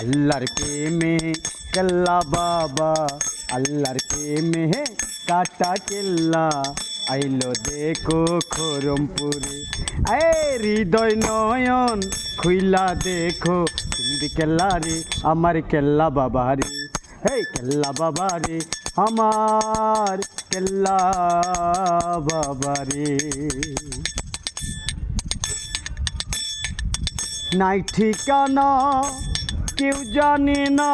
আল্লাহর প্রেমে কেল্লা বাবা আল্লাহর প্রেমে কাটা কেল্লা আইলো দেখো খরমপুরে এ হৃদয় নয়ন খুইলা দেখো হিন্দি কেল্লা রে আমার কেল্লা বাবা রে হে কেল্লা বাবা রে আমার কেল্লা বাবা রে নাই ঠিকানা কেউ জানে না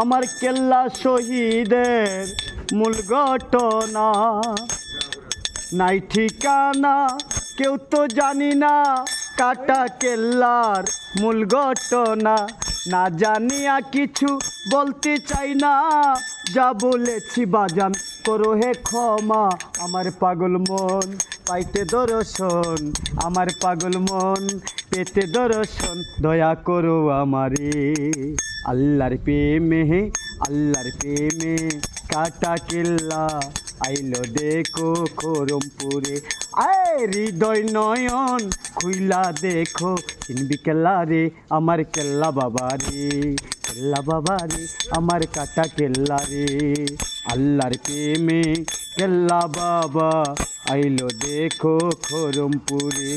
আমার কেল্লা শহীদের মূল ঘটনা। নাই ঠিকানা, কেউ তো জানি না কাটা কেল্লার মূল ঘটনা। না জানিয়া কিছু বলতে চাই না, যা বলেছি বাজান। করো হে ক্ষমা আমার পাগল মন। পাইতে দর্শন, আমার পাগল মন পেতে দর্শন, দয়া করো আমারে। আল্লাহর প্রেমে আল্লাহর প্রেমে কাটা কেল্লা, আইলো দেখো খরমপুরে। আয় হৃদয় নয়ন, খুইলা দেখো, চিনবি কেল্লা রে, আমার কেল্লা বাবা রে। কেল্লা বাবা রে, আমার কাটা কেল্লা রে। আল্লাহর প্রেমে কেল্লা বাবা। আইলো দেখো খরমপুরে।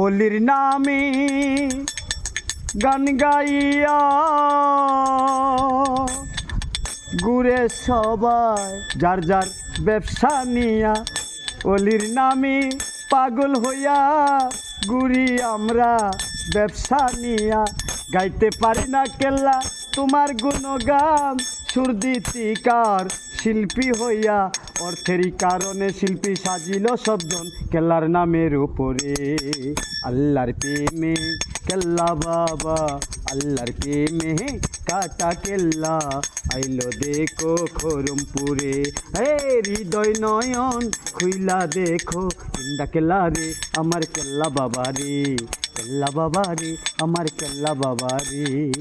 ওলির নামে গান গাইয়া ঘুরে সবাই, যার যার ব্যবসা নিয়া অলির নামে পাগল হইয়া ঘুরি আমরা ব্যবসা নিয়া। গাইতে পারি না কেল্লা, তোমার গুণগান সুর দিতিকার। শিল্পী হইয়া অর্থেরই কারণে শিল্পী সাজিল শব্দন কেল্লার নামের উপরে। আল্লাহর প্রেমে কেল্লা বাবা, আল্লাহর প্রেমে কাটা কেল্লা। আইলো দেখো খরমপুরে হে হৃদয় নয়ন খুইলা দেখো। ইন্দা কেল্লা রে, আমার কেল্লা বাবা রে। কেল্লা বাবা রে, আমার কেল্লা বাবা রে।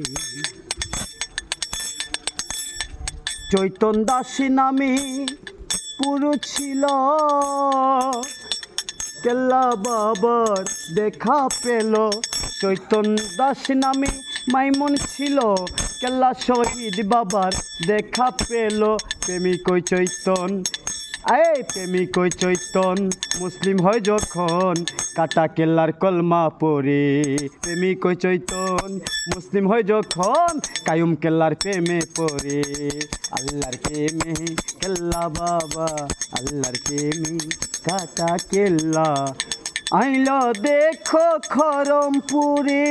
চৈতন দাসী নামে পুরু ছিল। কেল্লা বাবার দেখা পেল। চৈতন দাস নামে মাইমন ছিল। কেল্লা শহীদ বাবার দেখা পেল। প্রেমিক চৈতন এই প্রেমিক চৈতন। মুসলিম হয় যখন কাটা কেল্লার কলমা পরে। প্রেমিক চৈতন মুসলিম হয় যখন কায়ুম কেল্লার প্রেমে পড়ে, আল্লাহর প্রেমে কেল্লা বাবা, আল্লাহর প্রেমে কাটা কেল্লা। আইল দেখো খরমপুরে।